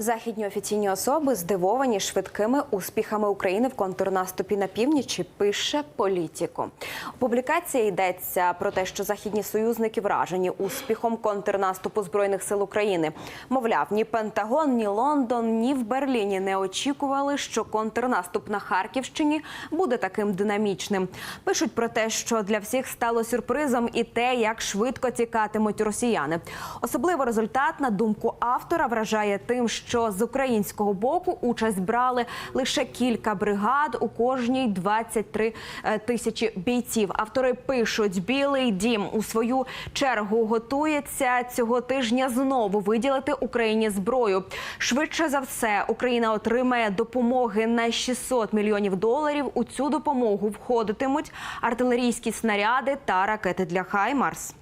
Західні офіційні особи здивовані швидкими успіхами України в контрнаступі на північі. Пише політико. У публікації йдеться про те, що західні союзники вражені успіхом контрнаступу збройних сил України. Мовляв, ні Пентагон, ні Лондон, ні в Берліні не очікували, що контрнаступ на Харківщині буде таким динамічним. Пишуть про те, що для всіх стало сюрпризом і те, як швидко тікатимуть росіяни. Особливо результат, на думку автора, вражає тим, що з українського боку участь брали лише кілька бригад, у кожній 23 е, тисячі бійців. Автори пишуть, білий дім у свою чергу готується цього тижня знову виділити Україні зброю. Швидше за все, Україна отримає допомоги на 600 мільйонів доларів. У цю допомогу входитимуть артилерійські снаряди та ракети для Хаймарс.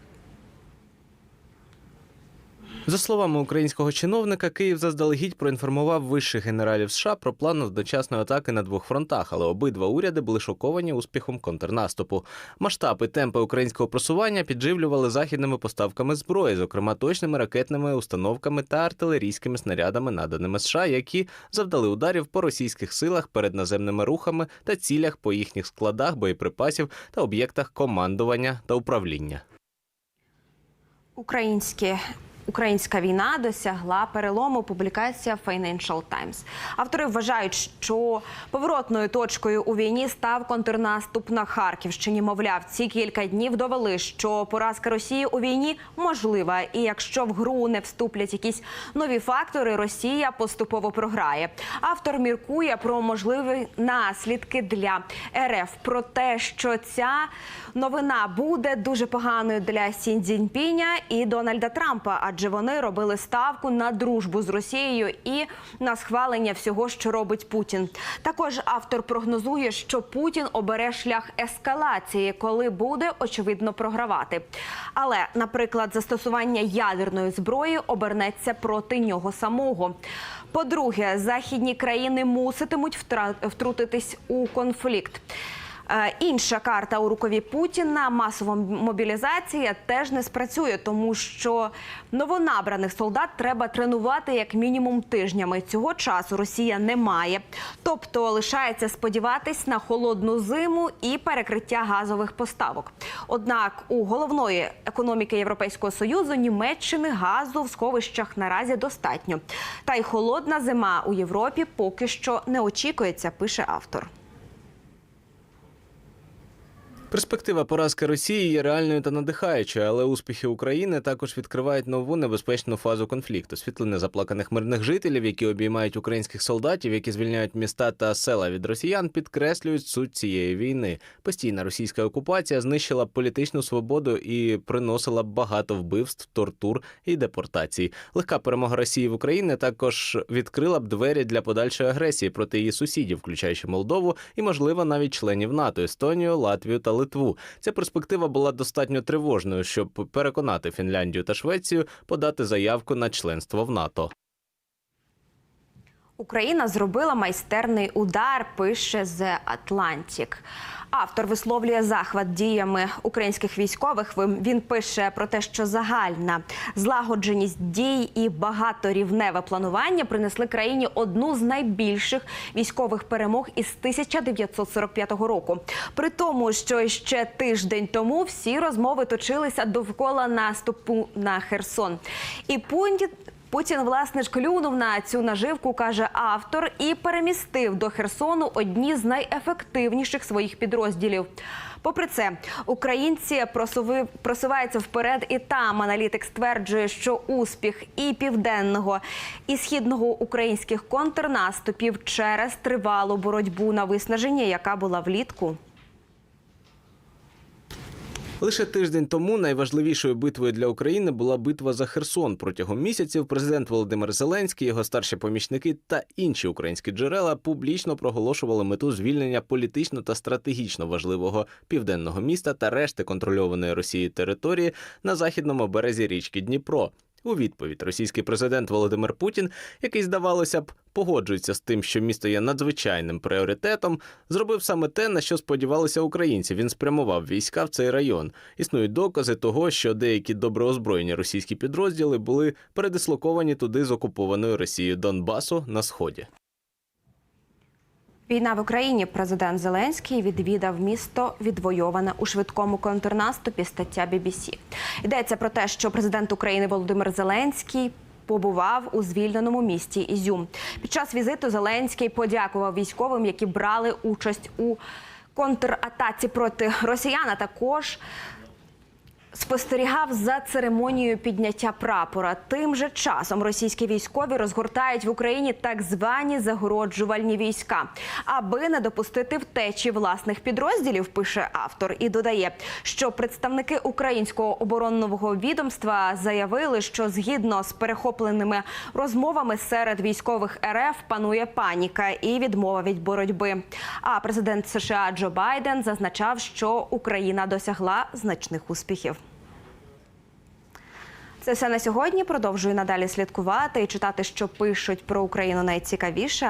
За словами українського чиновника, Київ заздалегідь проінформував вищих генералів США про план одночасної атаки на двох фронтах, але обидва уряди були шоковані успіхом контрнаступу. Масштаб і темпи українського просування підживлювали західними поставками зброї, зокрема точними ракетними установками та артилерійськими снарядами, наданими США, які завдали ударів по російських силах перед наземними рухами та цілях по їхніх складах боєприпасів та об'єктах командування та управління. Українські Українська війна досягла перелому. Публікація Financial Times. Автори вважають, що поворотною точкою у війні став контрнаступ на Харківщині. Мовляв, ці кілька днів довели, що поразка Росії у війні можлива, і якщо в гру не вступлять якісь нові фактори, Росія поступово програє. Автор міркує про можливі наслідки для РФ про те, що ця новина буде дуже поганою для Сін Цзіньпіня і Дональда Трампа, адже вони робили ставку на дружбу з Росією і на схвалення всього, що робить Путін. Також автор прогнозує, що Путін обере шлях ескалації, коли буде очевидно програвати. Але, наприклад, застосування ядерної зброї обернеться проти нього самого. По-друге, західні країни муситимуть втрутитись у конфлікт. Е, Інша карта у рукаві Путіна масова мобілізація теж не спрацює, тому що новонабраних солдат треба тренувати як мінімум тижнями. Цього часу Росія не має. Тобто лишається сподіватись на холодну зиму і перекриття газових поставок. Однак у головної економіки Європейського союзу Німеччини газу в сховищах наразі достатньо. Та й холодна зима у Європі поки що не очікується, пише автор. Перспектива поразки Росії є реальною та надихаючою, але успіхи України також відкривають нову небезпечну фазу конфлікту. Світлини заплаканих мирних жителів, які обіймають українських солдатів, які звільняють міста та села від росіян, підкреслюють суть цієї війни. Постійна російська окупація знищила політичну свободу і приносила багато вбивств, тортур і депортацій. Легка перемога Росії в Україні також відкрила б двері для подальшої агресії проти її сусідів, включаючи Молдову і, можливо, навіть членів НАТО Естонію, Латвію та Литву. Ця перспектива була достатньо тривожною, щоб переконати Фінляндію та Швецію подати заявку на членство в НАТО. Україна зробила майстерний удар, пише The Atlantic. Автор висловлює захват діями українських військових. Він- пише про те, що загальна злагодженість дій і багаторівневе планування принесли країні одну з найбільших військових перемог із 1945 року. При тому, що ще тиждень тому всі розмови точилися довкола наступу на Херсон. І Путін Путін, власне ж, клюнув на цю наживку, каже автор, і перемістив до Херсону одні з найефективніших своїх підрозділів. Попри це, українці просуви, просуваються вперед, і там аналітик стверджує, що успіх і південного, і східного українських контрнаступів через тривалу боротьбу на виснаження, яка була влітку. Лише тиждень тому найважливішою битвою для України була битва за Херсон. Протягом місяців президент Володимир Зеленський, його старші помічники та інші українські джерела публічно проголошували мету звільнення політично та стратегічно важливого південного міста та решти контрольованої Росією території на західному березі річки Дніпро. У відповідь російський президент Володимир Путін, який, здавалося б, погоджується з тим, що місто є надзвичайним пріоритетом, зробив саме те, на що сподівалися українці. Він спрямував війська в цей район. Існують докази того, що деякі доброозброєні російські підрозділи були передислоковані туди з окупованою Росією Донбасу на сході. Війна в Україні. Президент Зеленський відвідав місто, відвойоване у швидкому контрнаступі. Стаття BBC. Йдеться про те, що президент України Володимир Зеленський. Побував у звільненому місті Ізюм. Під час візиту Зеленський подякував військовим, які брали участь у контратаці проти росіян. а Також спостерігав за церемонією підняття прапора. Тим же часом російські військові розгортають в Україні так звані загороджувальні війська, аби не допустити втечі власних підрозділів. Пише автор і додає, що представники українського оборонного відомства заявили, що згідно з перехопленими розмовами серед військових РФ панує паніка і відмова від боротьби. А президент США Джо Байден зазначав, що Україна досягла значних успіхів. Це все на сьогодні. Продовжую надалі слідкувати і читати, що пишуть про Україну найцікавіше.